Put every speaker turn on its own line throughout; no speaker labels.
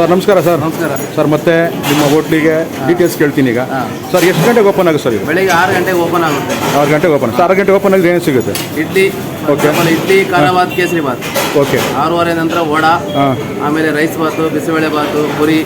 Sir ನಮಸ್ಕಾರ sir.
ನಮಸ್ಕಾರ.
Sir ಮತ್ತೆ ನಿಮ್ಮ ಹೋಟ್ಲಿಗೆ ಡೀಟೇಲ್ಸ್ ಕೇಳ್ತೀನಿ ಈಗ. ಸರ್ ಎಷ್ಟು ಗಂಟೆಗೆ ಓಪನ್ ಆಗುತ್ತೆ ಸರ್ ಇದು?
ಬೆಳಿಗ್ಗೆ ಆರು ಗಂಟೆಗೆ ಓಪನ್ ಆಗುತ್ತೆ.
ಆರು ಗಂಟೆಗೆ ಓಪನ್ ಸರ್ ಆರು ಗಂಟೆಗೆ ಓಪನ್ ಆಗಿದ್ರೆ ಏನು ಸಿಗುತ್ತೆ?
ಇಡ್ಲಿ
ಓಕೆ
ಆಮೇಲೆ ಇಡ್ಲಿ ಖಾರ ಬಾತ್ ಕೇಸರಿ ಬಾತ್.
ಓಕೆ
ಆರೂವರೆ ನಂತರ ವಡಾ
ಹಾಂ.
ಆಮೇಲೆ ರೈಸ್ ಬಾತು ಬಿಸಿಬೇಳೆ ಬಾತು ಪುರಿ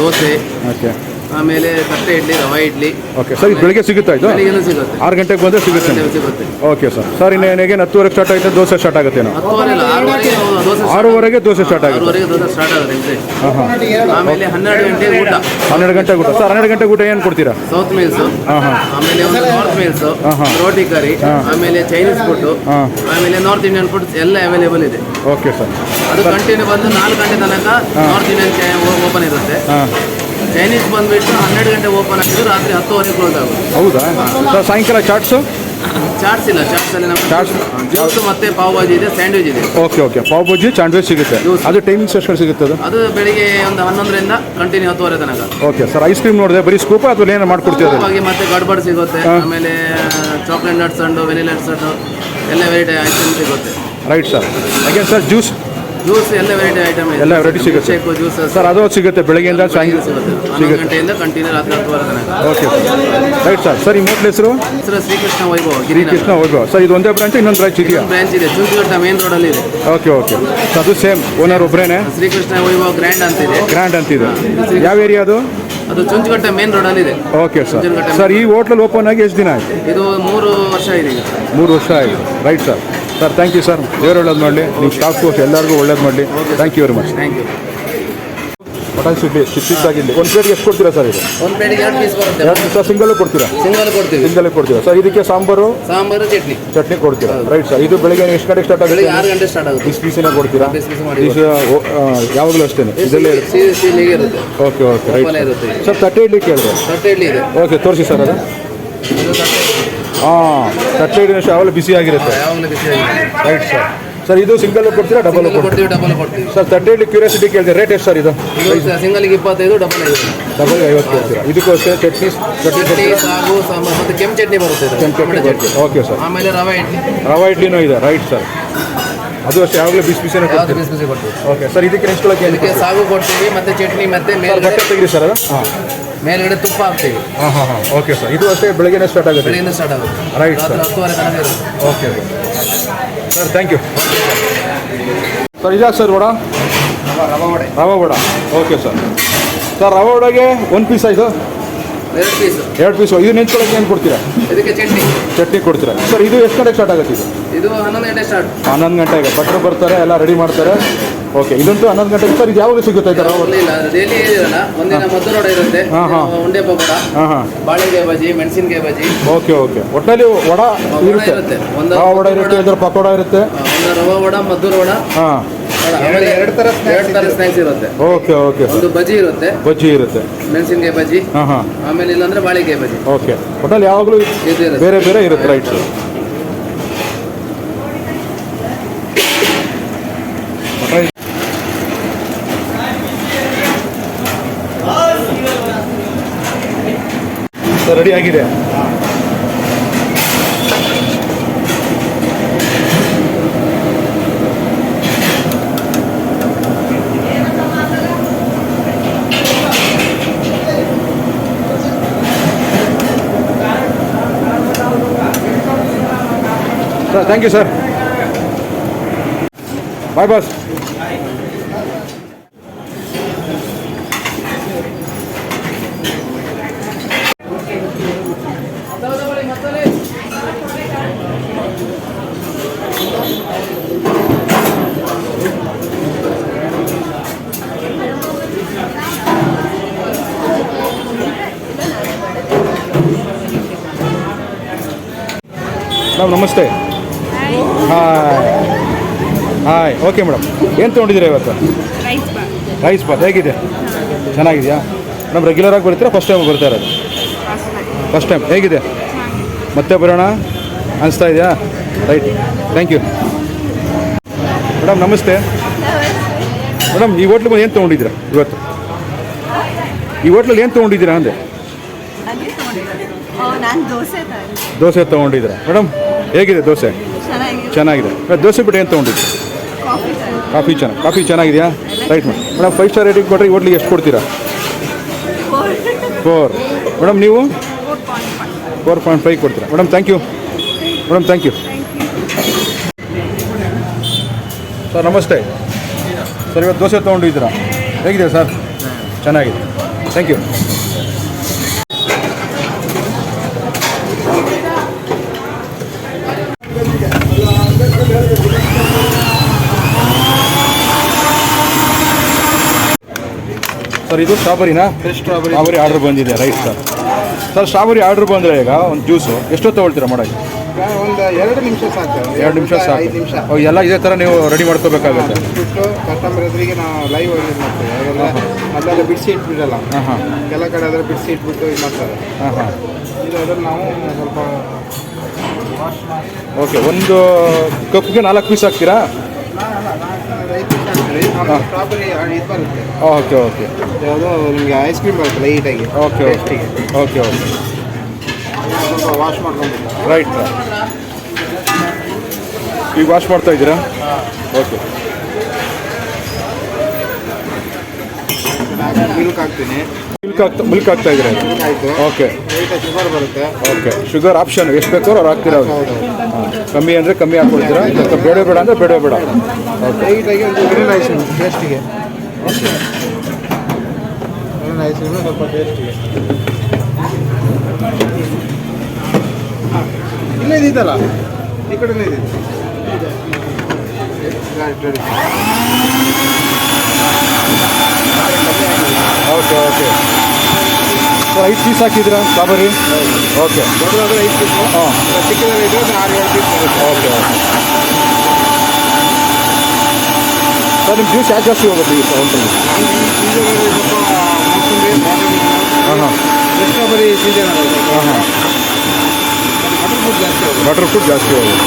ದೋಸೆ.
ಓಕೆ
ಆಮೇಲೆ ತಟ್ಟೆ ಇಡ್ಲಿ ರವೆ ಇಡ್ಲಿ.
ಓಕೆ ಸರ್ ಇದು ಬೆಳಿಗ್ಗೆ ಸಿಗುತ್ತಾ ಇದು?
ಬೆಳಿಗ್ಗೆನೂ ಸಿಗುತ್ತೆ.
ಆರು ಗಂಟೆಗೆ ಬಂದರೆ ಸಿಗುತ್ತೆ.
ಸಿಗುತ್ತೆ.
ಓಕೆ ಸರ್ ಸರ್ ಇನ್ನು ಏನೇನು ಹತ್ತುವರೆಗೆ ಸ್ಟಾರ್ಟ್ ಆಗುತ್ತೆ ದೋಸೆ ಸ್ಟಾರ್ಟ್
ಹತ್ತುವರೆ ಇಲ್ಲ ಆರೂವರೆಗೆ ದೋಸೆ
ಆರೂವರೆಗೆ ದೋಸೆ ಸ್ಟಾರ್ಟ್ ಆಗುತ್ತೆ.
ಆರೂವರೆಗೆ ದೋಸೆ ಸ್ಟಾರ್ಟ್ ಆಗುತ್ತೆ ಎಕ್ಸಾಕ್ಟ್.
ಹಾಂ ಹಾಂ
ಆಮೇಲೆ ಹನ್ನೆರಡು ಗಂಟೆ ಊಟ.
ಹನ್ನೆರಡು ಗಂಟೆ ಊಟ. ಸರ್ ಹನ್ನೆರಡು ಗಂಟೆಗೆ ಊಟ ಏನು ಕೊಡ್ತೀರಾ?
ಸೌತ್ ಮೀಲ್ಸ್
ಹಾಂ ಹಾಂ
ಆಮೇಲೆ ಒಂದು ನಾರ್ತ್ ಮೀಲ್ಸ್. ರೋಟಿ ಕರಿ ಆಮೇಲೆ ಚೈನೀಸ್ ಫುಡ್
ಹಾ.
ಆಮೇಲೆ ನಾರ್ತ್ ಇಂಡಿಯನ್ ಫುಡ್ ಎಲ್ಲ ಅವೈಲೇಬಲ್ ಇದೆ.
ಓಕೆ ಸರ್
ಅದು ಕಂಟಿನ್ಯೂ ಬಂದು ನಾಲ್ಕು ಗಂಟೆ ತನಕ ನಾರ್ತ್ ಇಂಡಿಯನ್ ಓಪನ್ ಇರುತ್ತೆ.
ಹಾಂ.
ಚೈನೀಸ್ ಬಂದ್ಬಿಟ್ಟು ಹನ್ನೆರಡು ಗಂಟೆ ಓಪನ್ ಆಗಿದ್ದು ರಾತ್ರಿ ಹತ್ತುವರೆ ಕ್ಲೋಸ್ ಆಗುತ್ತೆ.
ಹೌದಾ? ಸರ್ ಸಾಯಂಕಾಲ ಚಾಟ್ಸು?
ಚಾಟ್ಸ್ ಇಲ್ಲ ಚಾಟ್ಸ್ ಅಲ್ಲಿ ನಮ್ಗೆ
ಚಾಟ್ಸ್?
ಜ್ಯೂಸ್ ಮತ್ತೆ ಪಾವ್ ಭಾಜಿ ಇದೆ ಸ್ಯಾಂಡ್ವಿಚ್ ಇದೆ.
Okay okay. Pav bhaji sandwich ಸಿಗುತ್ತೆ. ಅದು ಟೈಮಿಂಗ್ಸ್ ಎಷ್ಟು ಸಿಗುತ್ತೆ ಅದು?
ಅದು ಬೆಳಿಗ್ಗೆ ಒಂದು ಹನ್ನೊಂದರಿಂದ ಕಂಟಿನ್ಯೂ ಹತ್ತುವರೆ ತನಕ.
ಓಕೆ ಸರ್ ಐಸ್ ಕ್ರೀಮ್ ನೋಡಿದೆ. ಬರೀ ಸ್ಕೂಪ್ ಅಥವಾ ಏನು ಮಾಡ್ಕೊಡ್ತೀವಿ
ಹಾಗೆ ಮತ್ತೆ ಗಡ್ಬಡ್ ಸಿಗುತ್ತೆ. ಆಮೇಲೆ ಚಾಕ್ಲೇಟ್ ನಟ್ಸ್ ಹಣ್ಣು ವೆನಿಲಾ ನಟ್ಸ್ ಹಣ್ಣು ಎಲ್ಲ ವೆರೈಟಿ ಐಸ್ ಕ್ರೀಮ್ ಸಿಗುತ್ತೆ.
Right sir again sir juice
juice ಎಲ್ಲ ವೆರೈಟಿ ಐಟಮ್ ಇದೆ.
ಎಲ್ಲ ವೆರೈಟಿ ಸಿಗುತ್ತೆ.
ಶೇಕ್ ಜ್ಯೂಸ್
ಸರ್ ಅದು ಸಿಗುತ್ತೆ ಬೆಳಗ್ಗೆಯಿಂದ ಸಾಯಂಕಾಲ
ಸಿಗುತ್ತೆ. ಹನ್ನೊಂದು ಗಂಟೆಯಿಂದ ಕಂಟಿನ್ಯೂ ರಾತ್ರಿ ಹತ್ತುವರೆ ತನಕ.
Okay sir right sir sir ಈ ಹೋಟ್ಲ್ ಹೆಸರು?
ಹೆಸರು ಶ್ರೀಕೃಷ್ಣ ವೈಭವ
ಕೃಷ್ಣ
ಗಿರಿನಗರ
ಹೋಗೋ ಸರ್ ಇದು ಒಂದೇ ಬ್ರಾಂಚ್ ಇನ್ನೊಂದು ಬ್ರಾಂಚ್ ಇದೆಯಾ?
ಬ್ರಾಂಚ್ ಇದೆ. ಚುಂಚುಗಟ್ಟ ಮೇನ್ ರೋಡಲ್ಲಿ ಇದೆ
ಓಕೆ ಓಕೆ ಅದು ಸೇಮ್ ಓನರ್ ಒಬ್ಬರೇನೆ
ಶ್ರೀಕೃಷ್ಣ ವೈಭವ ಗ್ರ್ಯಾಂಡ್ ಅಂತಿದೆ
ಗ್ರ್ಯಾಂಡ್ ಅಂತಿದೆ ಯಾವ ಏರಿಯಾ ಅದು?
ಅದು ಚುಂಚುಗಟ್ಟ ಮೇನ್ ರೋಡಲ್ಲಿ ಇದೆ
ಓಕೆ ಸರ್ ಸರ್ ಈ ಹೋಟ್ಲಲ್ಲಿ ಓಪನ್ ಆಗಿ ಎಷ್ಟು ದಿನ ಆಯ್ತು?
ಇದು ಮೂರು ವರ್ಷ ಇದೆ
ಮೂರು ವರ್ಷ ಆಯಿತು right sir sir thank you sir ದೇವ್ರು ಒಳ್ಳೇದು ಮಾಡಲಿ. ನಿಮ್ಮ ಸ್ಟಾಫ್ ಎಲ್ಲರಿಗೂ ಒಳ್ಳೇದು ಮಾಡಲಿ. Thank you very much
thank you
mutton ಚಿಕ್ಕ ಚಿಕ್ಕದಾಗಿರಲಿ ಒಂದು ಪ್ಲೇಟ್ಗೆ ಎಷ್ಟು ಕೊಡ್ತೀರಾ ಸರ್ ಇದು?
ಒಂದು ಪ್ಲೇಟಿಗೆ ಎರಡು ಪೀಸ್ ಬರುತ್ತೆ.
ಎರಡು ಸಿಂಗಲ್ ಕೊಡ್ತೀರಾ?
ಸಿಂಗಲ್ ಕೊಡ್ತೀವಿ.
ಸಿಂಗಲ್ ಕೊಡ್ತೀರಾ? ಸರ್ ಇದಕ್ಕೆ ಸಾಂಬಾರು?
ಸಾಂಬಾರು ಚಟ್ನಿ.
ಚಟ್ನಿ ಕೊಡ್ತೀರಾ? ರೈಟ್ ಸರ್ ಇದು ಬೆಳಿಗ್ಗೆ ಎಷ್ಟು ಗಂಟೆಗೆ ಸ್ಟಾರ್ಟ್
ಬೆಳಿಗ್ಗೆ ಆರು ಗಂಟೆ ಸ್ಟಾರ್ಟ್ ಆಗುತ್ತೆ.
ಬಿಸಿ ಬಿಸಿನೇ ಕೊಡ್ತೀರಾ?
ಬಿಸಿ
ಯಾವಾಗಲೂ ಅಷ್ಟೇ ಇದರಲ್ಲೇ ಇರುತ್ತೆ. ಓಕೆ ಓಕೆ ರೈಟ್ ಸರ್ ತಟ್ಟೆ ಇಡ್ಲಿಕ್ಕೆ ಕೇಳಿದೆ
ತಟ್ಟೆ ಇಡ್ಲಿ ಇದೆ.
ಓಕೆ ತೋರಿಸಿ ಸರ್ ಅದು. ಹಾಂ ತಟ್ಟೆ ಅಷ್ಟು ಯಾವಾಗಲೂ
ಬಿಸಿ ಆಗಿರುತ್ತೆ.
ರೈಟ್ ಸರ್ ಸರ್ ಇದು ಸಿಂಗಲ್ ಕೊಡ್ತೀರಾ ಡಬಲ್
ಸಿಂಗಲ್ ಕೊಡ್ತೀವಿ ಡಬಲ್ ಕೊಡ್ತೀವಿ.
ಸರ್ ತಟ್ಟೆ ಇಡ್ಲಿ ಕ್ಯೂರಿಯಾಸಿಟಿ ಕೇಳಿದೆ ರೇಟ್ ಎಷ್ಟು ಸರ್ ಇದು?
ಇದು ಸಿಂಗಲ್ಗೆ ಇಪ್ಪತ್ತೈದು ಡಬಲ್ ಐದು.
ಡಬಲ್ ಐವತ್ತು ಕೊಡ್ತೀರಾ? ಇದಕ್ಕೂ ಅಷ್ಟೇ ಚಟ್ನಿ ಚಟ್ನಿ
ಚಟ್ನಿ ಸಾಗು ಸಾಂಬಾರು ಮತ್ತೆ ಕೆಂಪು ಚಟ್ನಿ ಬರುತ್ತೆ ಇದು.
ಕೆಂಪು ಚಟ್ನಿ
ಚಟ್ನಿ
ಓಕೆ ಸರ್
ಆಮೇಲೆ ರವೆ ಇಡ್ಲಿ.
ರವೆ ಇಡ್ಲಿನೂ ಇದೆ. ರೈಟ್ ಸರ್ ಅದು ಅಷ್ಟೇ ಯಾವಾಗಲೂ ಬಿಸಿ ಬಿಸಿನೇ
ಯಾವ್ದು
ಕೊಡ್ತೀರಾ?
ಬಿಸಿ ಬಿಸಿ ಕೊಡ್ತೀವಿ.
ಓಕೆ ಸರ್ ಇದಕ್ಕೆ ನೆಕ್ಸ್ಟ್
ಇದಕ್ಕೆ ಸಾಗು ಕೊಡ್ತೀವಿ ಮತ್ತೆ ಚಟ್ನಿ ಮತ್ತೆ
ಮೇಲೆ ತೆಗಿರಿ ಸರ್ ಅದು? ಹಾಂ.
ಮೇಲ್ಗಡೆ ತುಪ್ಪ ಹಾಕ್ತೀವಿ.
ಹಾಂ ಹಾಂ ಹಾಂ. ಓಕೆ ಸರ್ ಇದು ಅಷ್ಟೇ ಬೆಳಗ್ಗೆನೇ ಸ್ಟಾರ್ಟ್ ಆಗುತ್ತೆ.
ಬೆಳಿಗ್ಗೆ ಸ್ಟಾರ್ಟ್ ಆಗುತ್ತೆ. Right
sir.
ಹತ್ತುವರೆ ತನಕ ಇರುತ್ತೆ.
Okay sir thank you sir ಇದಾ sir vada?
Rava vada.
Rava vada. Okay sir sir rava ವಡೆಗೆ one piece ಆಯಿತು
ಎರಡು ಪೀಸ್
ಎರಡು ಪೀಸು ಇದು ನೆಂಚ್ಕೊಳಕ್ಕೆ ಏನು ಕೊಡ್ತೀರಾ?
ಇದಕ್ಕೆ ಚಟ್ನಿ.
ಚಟ್ನಿ ಕೊಡ್ತೀರಾ? ಸರ್ ಇದು ಎಷ್ಟು ಗಂಟೆಗೆ ಸ್ಟಾರ್ಟ್ ಆಗುತ್ತೆ ಇದು?
ಇದು ಹನ್ನೊಂದು ಗಂಟೆ ಸ್ಟಾರ್ಟ್
ಹನ್ನೊಂದು ಗಂಟೆಗೆ. ಭಟ್ರು ಬರ್ತಾರೆ ಎಲ್ಲ ರೆಡಿ ಮಾಡ್ತಾರೆ. ಓಕೆ ಇದಂತೂ ಹನ್ನೊಂದು ಗಂಟೆಗೆ. ಸರ್ ಇದು ಯಾವಾಗ ಸಿಗುತ್ತೆ ರವಾ
ಇಲ್ಲ ಡೈಲಿ ಇರಲ್ಲ ಒಂದಿನ ಮದ್ದು ರೋಡ ಇರುತ್ತೆ.
ಹಾ, ಹಾ.
ಉಂಡೆ ಪಕೋಡ
ಹಾಂ ಹಾಂ.
ಬಾಳೆಕಾಯಿ ಬಜ್ಜಿ ಮೆಣಸಿನಕಾಯಿ ಬಜ್ಜಿ.
ಓಕೆ ಓಕೆ ಒಟ್ಟಲ್ಲಿ ವಡ
ವಡ
ಇರುತ್ತೆ?
ಇರುತ್ತೆ. ಒಂದು
ರವಾ ವಡ ಇರುತ್ತೆ?
ಅದರ
ಇದ್ರ ಪಕೋಡ ಇರುತ್ತೆ?
ಆ, ಒಂದು ರವಾ ವಡ ಮದ್ದೂರು ವಡ.
ಹಾಂ.
ಎರಡು ಥರ ಎರಡು ಥರ ಸ್ನ್ಯಾಕ್ಸ್ ಇರುತ್ತೆ.
Okay okay.
ಒಂದು ಬಜ್ಜಿ ಇರುತ್ತೆ.
ಬಜ್ಜಿ ಇರುತ್ತೆ.
ಮೆಣಸಿನಕಾಯಿ ಬಜ್ಜಿ.
ಹಾಂ ಹಾಂ.
ಆಮೇಲೆ ಇಲ್ಲಾಂದ್ರೆ ಬಾಳೆಕಾಯಿ ಬಜ್ಜಿ.
ಓಕೆ. ಒಟ್ಟಲ್ಲಿ ಯಾವಾಗಲೂ
ಇದು ಇರುತ್ತೆ.
ಬೇರೆ ಬೇರೆ ಇರುತ್ತೆ ರೈಟ್ ಸರ್ ರೆಡಿ ಆಗಿದೆ? Thank you sir bye boss madam ನಮಸ್ತೆ ಹಾಯ್ ಹಾಯ್ ಓಕೆ ಮೇಡಮ್ ಏನು ತೊಗೊಂಡಿದ್ದೀರಾ ಇವತ್ತು?
ರೈಸ್ ಬಾತ್
ಹೇಗಿದೆ? ಚೆನ್ನಾಗಿದೆಯಾ? ಮೇಡಮ್ ರೆಗ್ಯುಲರ್ ಆಗಿ ಬರ್ತೀರಾ? ಫಸ್ಟ್ ಟೈಮ್ ಬರ್ತಾ ಇರೋದು? ಫಸ್ಟ್ ಟೈಮ್ ಹೇಗಿದೆ? ಮತ್ತೆ ಬರೋಣ? ಅನಿಸ್ತಾ ಇದೆಯಾ? ರೈಟ್ ಥ್ಯಾಂಕ್ ಯು ಮೇಡಮ್ ನಮಸ್ತೆ. ಮೇಡಮ್ ಈ ಹೋಟ್ಲಿಗೆ ಏನು ತೊಗೊಂಡಿದ್ದೀರಾ ಇವತ್ತು? ಈ ಹೋಟ್ಲಲ್ಲಿ ಏನು ತೊಗೊಂಡಿದ್ದೀರಾ ಅಂದೆ.
ನಾನು ದೋಸೆ
ದೋಸೆ ತೊಗೊಂಡಿದ್ದೀರಾ ಮೇಡಮ್ ಹೇಗಿದೆ ದೋಸೆ?
ಚೆನ್ನಾಗಿ
ಚೆನ್ನಾಗಿದೆ. ದೋಸೆ ಬಿಟ್ಟು ಏನು ತೊಗೊಂಡಿದ್ದೀರಾ
ಕಾಫಿ ತಂದೆ
ಕಾಫಿ ಚೆನ್ನಾಗಿ ಕಾಫಿ ಚೆನ್ನಾಗಿದೆಯಾ? Right madam madam five star rating ಕೊಟ್ಟರೆ ಹೋಟ್ಲಿಗೆ ಎಷ್ಟು ಕೊಡ್ತೀರಾ? ಫೋರ್ ಮೇಡಮ್ ನೀವು? ಫೋರ್ ಪಾಯಿಂಟ್ ಫೈವ್ ಕೊಡ್ತೀರಾ? Madam thank you madam thank you sir ನಮಸ್ತೆ. ಸರ್ ಇವತ್ತು ದೋಸೆ ತೊಗೊಂಡಿದ್ದೀರಾ? ಹೇಗಿದೆ ಸರ್? ಚೆನ್ನಾಗಿದೆ. ಥ್ಯಾಂಕ್ ಯು ಸರ್ ಇದು ಸ್ಟ್ರಾಬೆರಿನಾ
ಸ್ಟ್ರಾಬೆರಿ
ಸ್ಟ್ರಾಬೆರಿ ಆರ್ಡರ್ ಬಂದಿದೆ right sir sir strawberry order ಬಂದರೆ ಈಗ ಒಂದು ಜ್ಯೂಸು ಎಷ್ಟೊತ್ತು ತೊಗೊಳ್ತೀರಾ ಮಾಡೋಕ್ಕೆ
ಒಂದು ಎರಡು ನಿಮಿಷ ಸಾಕು.
ಎರಡು ನಿಮಿಷ ಸಾಕು.
ನಿಮಿಷ.
ಎಲ್ಲ ಇದೇ ಥರ ನೀವು ರೆಡಿ ಮಾಡ್ಕೋಬೇಕಾಗುತ್ತೆ.
ಬಿಟ್ಟು ಕಸ್ಟಮರ್ ಎದುರಿಗೆ ನಾವು ಲೈವ್ ಆಗಿ ಇದು ಮಾಡ್ತೀವಿ ಅವೆಲ್ಲ ಮೊದಲೆಲ್ಲ ಬಿಡಿಸಿ ಇಟ್ಬಿಡಲ್ಲ.
ಹಾಂ ಹಾಂ.
ಎಲ್ಲ ಕಡೆ ಆದರೆ ಬಿಡಿಸಿ ಇಟ್ಬಿಟ್ಟು ಇದು ಮಾಡ್ತಾರೆ.
ಹಾಂ ಹಾಂ.
ಇದು ಅದನ್ನು ನಾವು ಸ್ವಲ್ಪ
ಓಕೆ ಒಂದು ಕಪ್ಗೆ ನಾಲ್ಕು ಪೀಸ್ ಹಾಕ್ತೀರಾ
ಐದು ನಿಮಿಷ ಹಾಕ್ತೀವಿ ಆಮೇಲೆ ಸ್ಟ್ರಾಬೆರಿ ಇದು ಬರುತ್ತೆ
ಓಕೆ ಓಕೆ
ಯಾವುದೋ ನಿಮಗೆ ಐಸ್ ಕ್ರೀಮ್ ಬರುತ್ತೆ ಲೈಟಾಗಿ
ಓಕೆ ಓಕೆ ಓಕೆ ಓಕೆ
ಸ್ವಲ್ಪ ವಾಶ್ ಮಾಡ್ಕೊಂಡು
ರೈಟ್ ಸರ್ ಈಗ ವಾಶ್ ಮಾಡ್ತಾ ಇದ್ದೀರಾ? ಓಕೆ
ಮಿಲ್ಕ್ ಹಾಕ್ತೀನಿ.
ಮಿಲ್ಕ್ ಆಗ್ತಾ ಮಿಲ್ಕ್ ಇದ್ದೀರಾ?
ಆಯಿತು
ಓಕೆ
ಶುಗರ್ ಬರುತ್ತೆ
ಓಕೆ ಶುಗರ್ ಆಪ್ಷನ್ ಎಷ್ಟು ಬೇಕೋ ಅವ್ರು ಹಾಕ್ತೀರಾ ಅವ್ರು. ಕಮ್ಮಿ ಅಂದರೆ ಕಮ್ಮಿ ಹಾಕ್ಕೊಳ್ತೀರಾ ಮತ್ತು ಬೇಡ ಬೇಡ ಅಂದರೆ ಬೇಡ ಬೇಡ. ಓಕೆ
ಲೈಟಾಗಿ ಒಂದು ಗ್ರೀನ್ ಐಸ್ ಟೇಸ್ಟಿಗೆ ವೆನಿಲಾ ಐಸ್ ಕ್ರೀಮ್ ಸ್ವಲ್ಪ ಟೇಸ್ಟಿಗೆ ಇಲ್ಲೇ ಇದೆಯಲ್ಲ ಈ ಕಡೆನೇ ಇದೆ ರೆಡಿ
ಓಕೆ ಓಕೆ ಸರ್ ಐದು ಪೀಸ್ ಹಾಕಿದ್ದೀರಾ ಸ್ಟ್ರಾಬೆರಿ ಓಕೆ
ದೊಡ್ಡದಾದ್ರೆ ಐದು ಪೀಸು
ಹಾಂ
ಚಿಕ್ಕದಾದ್ರೆ ಇದು ಒಂದು ಆರು ಏಳು ಪೀಸ್ ಬರುತ್ತೆ
ಓಕೆ ಓಕೆ ಸರ್ ನಿಮ್ಮ ಜ್ಯೂಸ್ ಯಾಕೆ ಜಾಸ್ತಿ ಹೋಗುತ್ತೆ ಈ ಕೌಂಟಲ್ಲಿ
ಸೀಸನಲ್ಲಿ ಸ್ವಲ್ಪ ಮೂಸಂಬಿ
ಹಾಂ ಹಾಂ
ಸ್ಟ್ರಾಬೆರಿ ಸೀಸನ್
ಹಾಂ ಹಾಂ
ಬಟರ್ ಫುಡ್ ಜಾಸ್ತಿ ಹೋಗುತ್ತೆ
ಬಟರ್ ಫ್ರೂಟ್ ಜಾಸ್ತಿ ಹೋಗುತ್ತೆ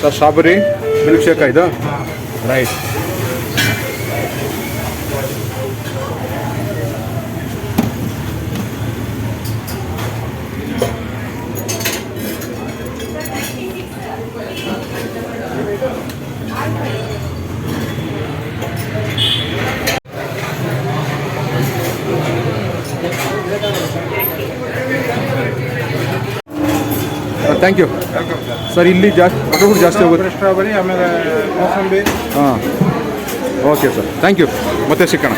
ಸರ್ ಸ್ಟ್ರಾಬೆರಿ ಮಿಲ್ಕ್ ಶೇಕ್ ಇದು ರೈಟ್ ಥ್ಯಾಂಕ್ ಯು.
ಸರ್
ಇಲ್ಲಿ ಜಾಸ್ತಿ ಜಾಸ್ತಿ ಹೋಗುತ್ತೆ.
ಸ್ಟ್ರಾಬೆರಿ ಆಮೇಲೆ ಮೋಸಂಬಿ.
ಹಾಂ. Okay sir. Thank you. ಮತ್ತೆ ಸಿಕ್ಕೋಣ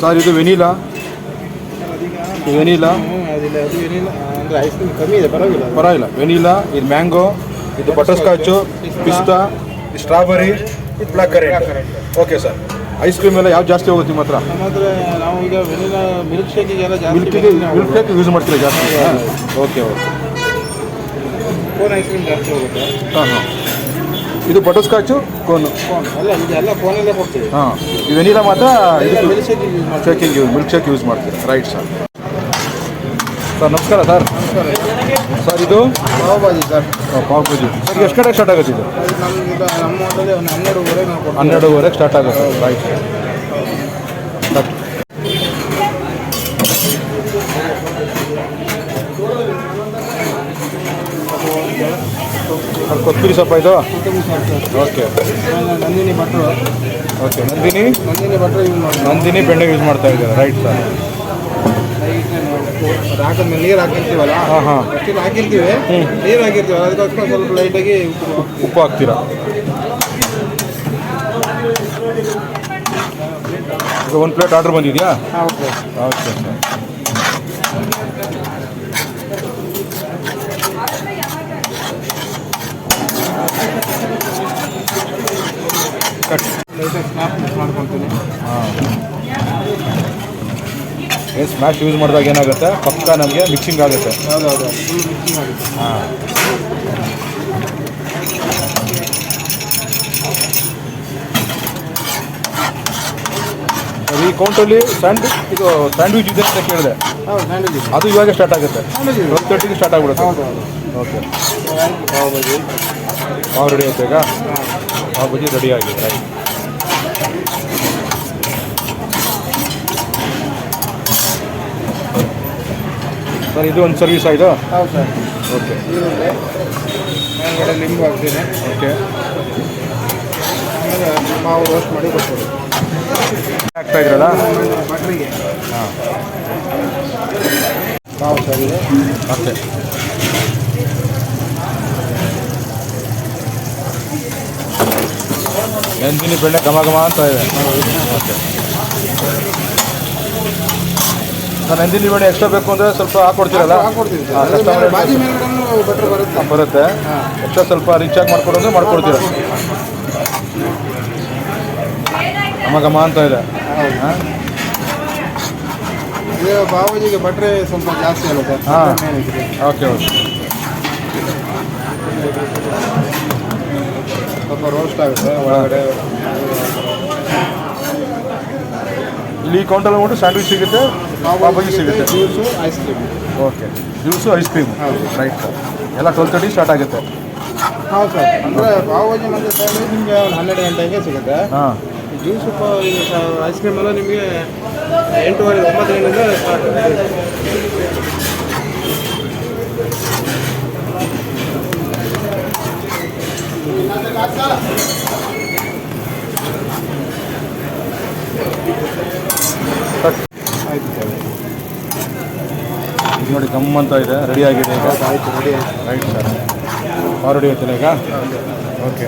ಸರ್ ಇದು ವೆನಿಲಾ. ವೆನಿಲಾ
ಅಂದರೆ ಐಸ್ ಕ್ರೀಮ್ ಕಮ್ಮಿ ಇದೆ ಪರವಾಗಿಲ್ಲ
ಪರವಾಗಿಲ್ಲ. ವೆನಿಲಾ ಇದು ಮ್ಯಾಂಗೋ ಇದು butter scotch pista strawberry currant. Okay sir. Ice cream ಎಲ್ಲ ಯಾವ್ದು ಜಾಸ್ತಿ ಹೋಗುತ್ತೆ ನಿಮ್ಮ ಹತ್ರ?
ನಾವು ಈಗ ವೆನಿಲಾ ಮಿಲ್ಕ್ ಶೇಕಿಗೆಲ್ಲ
ಮಿಲ್ಕ್ ಶೇಕ್ ಯೂಸ್ ಮಾಡ್ತೀರಾ ಜಾಸ್ತಿ? Okay okay.
Cone ice cream ಜಾಸ್ತಿ ಹೋಗುತ್ತೆ.
ಹಾಂ ಹಾಂ. ಇದು ಬಟರ್ ಸ್ಕಾಚು ಕೋನು.
ಕೋನ್. ಅಲ್ಲ ಇದೆಲ್ಲ ಕೋನಲ್ಲೇ ಕೊಡ್ತೀವಿ.
ಹಾಂ. ಈ ವೆನಿಲಾ ಮಾತ್ರ
ಇದು ಮಿಲ್ಕ್ ಯೂಸ್ ಮಾಡ್ತೀವಿ.
Shaking use milk shake use ಮಾಡ್ತೀವಿ. ರೈಟ್ ಸರ್ ಸರ್ ನಮಸ್ಕಾರ ಸರ್ ನಮಸ್ಕಾರ. ಸರ್ ಇದು?
ಪಾವ್ ಭಾಜಿ ಸರ್
ಪಾವ್ ಪೂಜಿ ಸರ್ ಎಷ್ಟು ಕಡೆ ಸ್ಟಾರ್ಟ್ ಆಗುತ್ತೆ ಇದು?
ನಮ್ಮಲ್ಲಿ ಇದು ನಮ್ಮ ಹನ್ನೆರಡುವರೆಗೆ
ಹನ್ನೆರಡುವರೆಗೆ ಸ್ಟಾರ್ಟ್ ಆಗುತ್ತೆ. ರೈಟ್ ಸ್ಟಾರ್ಟ್ ಅದು ಕೊತ್ತಂಬರಿ ಸೊಪ್ಪು ಇದು ಓಕೆ.
ನಂದಿನಿ ಭಟ್ರು.
ಓಕೆ ನಂದಿನಿ?
ನಂದಿನಿ ಭಟ್ರು ಯೂಸ್ ಮಾಡಿ
ನಂದಿನಿ ಬೆಣ್ಣೆ ಯೂಸ್ ಮಾಡ್ತಾ ಇದ್ದಾರೆ ರೈಟ್ ಸರ್
ಹಾಕಿದ್ಮೇಲೆ ನೀರು ಹಾಕಿರ್ತೀವಲ್ಲ?
ಹಾಂ ಹಾಂ.
ಅಷ್ಟಿಲ್ಲ ಹಾಕಿರ್ತೀವಿ. ನೀರು ಹಾಕಿರ್ತೀವಲ್ಲ? ಅದಕ್ಕೋಸ್ಕರ ಸ್ವಲ್ಪ ಲೈಟಾಗಿ ಉಪ್ಪು
ಹಾಕ್ತೀರಾ? ಒಂದು ಪ್ಲೇಟ್ ಆರ್ಡ್ರ್ ಬಂದಿದೆಯಾ?
Okay
okay. ಸರ್ ಕಟ್
ಮಾಡ್ಕೊತೀನಿ
ಏನು ಸ್ಮ್ಯಾಶ್ ಯೂಸ್ ಮಾಡಿದಾಗ ಏನಾಗುತ್ತೆ? ಪಕ್ಕ ನಮಗೆ ಮಿಕ್ಸಿಂಗ್ ಆಗುತ್ತೆ. ಹಾಂ. ಈ ಕೌಂಟಲ್ಲಿ ಸ್ಯಾಂಡ್ವಿಚ್ ಇದು ಸ್ಯಾಂಡ್ವಿಚ್ ಇದೆ ಅಂತ ಕೇಳಿದೆ. ಅದು ಇವಾಗ ಸ್ಟಾರ್ಟ್ ಆಗುತ್ತೆ. ಟ್ವೆಲ್ ತರ್ಟಿಗೆ ಸ್ಟಾರ್ಟ್ ಆಗ್ಬಿಡುತ್ತೆ. ಓಕೆ
ಪಾವ್
ರೆಡಿ
ಆಯ್ತಾಗ
ಪಾವ್ ಬಜ್ಜಿ ರೆಡಿ ಆಗಿದೆ. ಸರ್ ಇದು ಒಂದು ಸರ್ವಿಸ್ ಆಯಿತಾ
ಹೌದು ಸರ್.
ಓಕೆ
ಈರುಳ್ಳಿ ಮೇಲ್ಗಡೆ ನಿಂಬು ಹಾಕ್ತೀನಿ.
ಓಕೆ
ಆಮೇಲೆ ಮಾವು ರೋಸ್ಟ್ ಮಾಡಿ ಕೊಡ್ತೀನಿ.
ಹಾಕ್ತಾ ಇದ್ರಲ್ಲ?
ಬಟ್ರಿಗೆ
ಹಾಂ.
ಮಾವು ಸರ್ ಇದೆ.
ಓಕೆ ನಂದಿನಿ ಬೆಣ್ಣೆ ಘಮ ಘಮ ಅಂತ ಇದೆ. ಓಕೆ. ನಂದಿನಿ ಬೆಣ್ಣೆ ಎಕ್ಸ್ಟ್ರಾ ಬೇಕು ಅಂದರೆ ಸ್ವಲ್ಪ ಹಾಕ್ಕೊಡ್ತೀರಲ್ಲ
ಬಟ್ರ್ ಬರುತ್ತೆ.
ಎಕ್ಸ್ಟ್ರಾ ಸ್ವಲ್ಪ ರಿಚ್ ಆಗಿ ಮಾಡ್ಕೊಡೋದು ಮಾಡ್ಕೊಡ್ತೀರ. ಘಮ ಘಮ ಅಂತ ಇದೆ.
ಬಾಬಾಜಿಗೆ ಬಟ್ರೆ ಸ್ವಲ್ಪ ಜಾಸ್ತಿ ಆಗುತ್ತೆ.
ಹಾಂ. Okay okay.
ಸ್ವಲ್ಪ ರೋಸ್ಟ್ ಆಗುತ್ತೆ ಒಳಗಡೆ.
ಇಲ್ಲಿ ಕೌಂಟರ್ ಹೋಗ್ಬಿಟ್ಟು ಸ್ಯಾಂಡ್ವಿಚ್ ಸಿಗುತ್ತೆ ಬಾಬಾಜಿ ಸಿಗುತ್ತೆ.
Juice ice cream
okay juice ice cream right sir ಎಲ್ಲ ಟ್ವೆಲ್ ತರ್ಟಿ ಸ್ಟಾರ್ಟ್ ಆಗುತ್ತೆ.
ಹಾಂ ಸರ್ ಅಂದರೆ ಪಾವಭಾಜಿ ಮತ್ತು ಸ್ಯಾಂಡ್ವಿಚ್ ನಿಮಗೆ ಒಂದು ಹನ್ನೆರಡು ಗಂಟೆಗೆ ಸಿಗುತ್ತೆ.
ಹಾಂ.
ಜ್ಯೂಸು ಐಸ್ ಕ್ರೀಮ್ ಎಲ್ಲ ನಿಮಗೆ ಎಂಟೂವರೆ ಒಂಬತ್ತು ಗಂಟೆಯಿಂದ ಸ್ಟಾರ್ಟ್ ಆಯ್ತು ಸರ್
ಇದು ನೋಡಿ ಕಮ್ಮ ಅಂತ ಇದೆ. ರೆಡಿ ಆಗಿದೆ ಈಗ.
ಆಯ್ತು ರೆಡಿ ಆಯ್ತು.
Right sir. ಆರ್ ರೆಡಿ ಆಯ್ತಲ್ಲ ಈಗ ಓಕೆ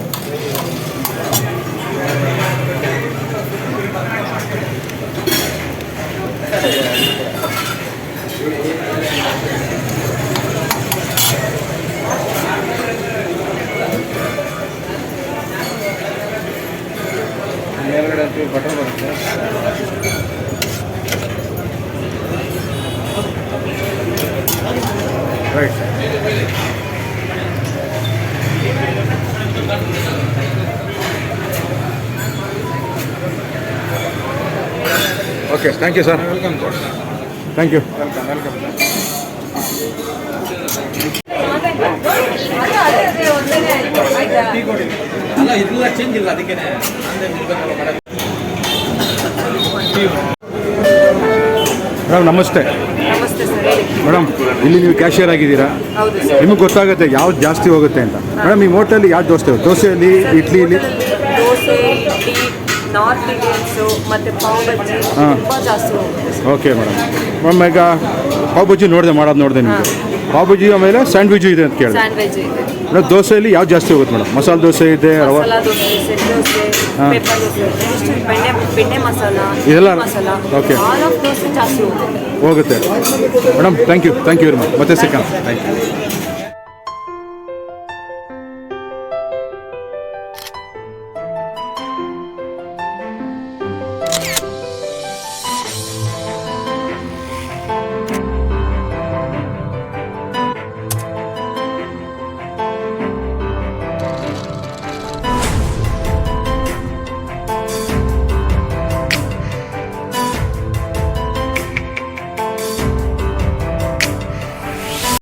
ಮೇಲ್ಗಡೆ ಒಂಚೂರು ಬಟರ್ ಬರುತ್ತೆ
right okay thank you sir
welcome
thank you
welcome welcome sir
madam ನಮಸ್ತೆ. ಮೇಡಮ್ ಇಲ್ಲಿ ನೀವು ಕ್ಯಾಶಿಯರ್ ಆಗಿದ್ದೀರಾ?
ಹೌದು ಸರ್.
ನಿಮಗೆ ಗೊತ್ತಾಗುತ್ತೆ ಯಾವ್ದು ಜಾಸ್ತಿ ಹೋಗುತ್ತೆ ಅಂತ. ಮೇಡಮ್ ಈ ಹೋಟೆಲ್ ಯಾವ್ದು ದೋಸೆ? ದೋಸೆಯಲ್ಲಿ ಇಡ್ಲಿಲಿ?
ಇಡ್ಲಿ ನಾರ್ತ್ ಇಂಡಿಯನ್ಸು ಮತ್ತು ಪಾವ್ ಬಜ್ಜಿ ತುಂಬ ಜಾಸ್ತಿ ಹೋಗುತ್ತೆ
ಓಕೆ ಮೇಡಮ್. ಮ್ಯಾಮ್ ಈಗ ಪಾವ್ ಬಜ್ಜಿ ನೋಡಿದೆ ಮಾಡೋದು ನೋಡಿದೆ ನಿಮಗೆ. ಪಾವ್ ಬಜ್ಜಿ ಆಮೇಲೆ ಸ್ಯಾಂಡ್ವಿಜ್ ಇದೆ ಅಂತ ಕೇಳಿ
ಸ್ಯಾಂಡ್ವಿಜ್ ಇದೆ.
ಮೇಡಮ್ ದೋಸೆಯಲ್ಲಿ ಯಾವ್ದು ಜಾಸ್ತಿ ಹೋಗುತ್ತೆ ಮೇಡಮ್? ಮಸಾಲೆ ದೋಸೆ ಇದೆ ರವಾ?
ಮಸಾಲ ದೋಸೆ ಸೆಟ್ ದೋಸೆ
ಹಾ.
ಪೆಪ್ಪರ್ ದೋಸೆ ನೆಕ್ಸ್ಟ್ ಬೆಣ್ಣೆ ಬೆಣ್ಣೆ ಮಸಾಲ
ಇದೆಲ್ಲ
okay masala
Okay.
All of dosa ಜಾಸ್ತಿ ಹೋಗುತ್ತೆ.
ಹೋಗುತ್ತೆ. Madam thank you thank you very much ಮತ್ತೆ ಸಿಕ್ಕ ಥ್ಯಾಂಕ್ ಯು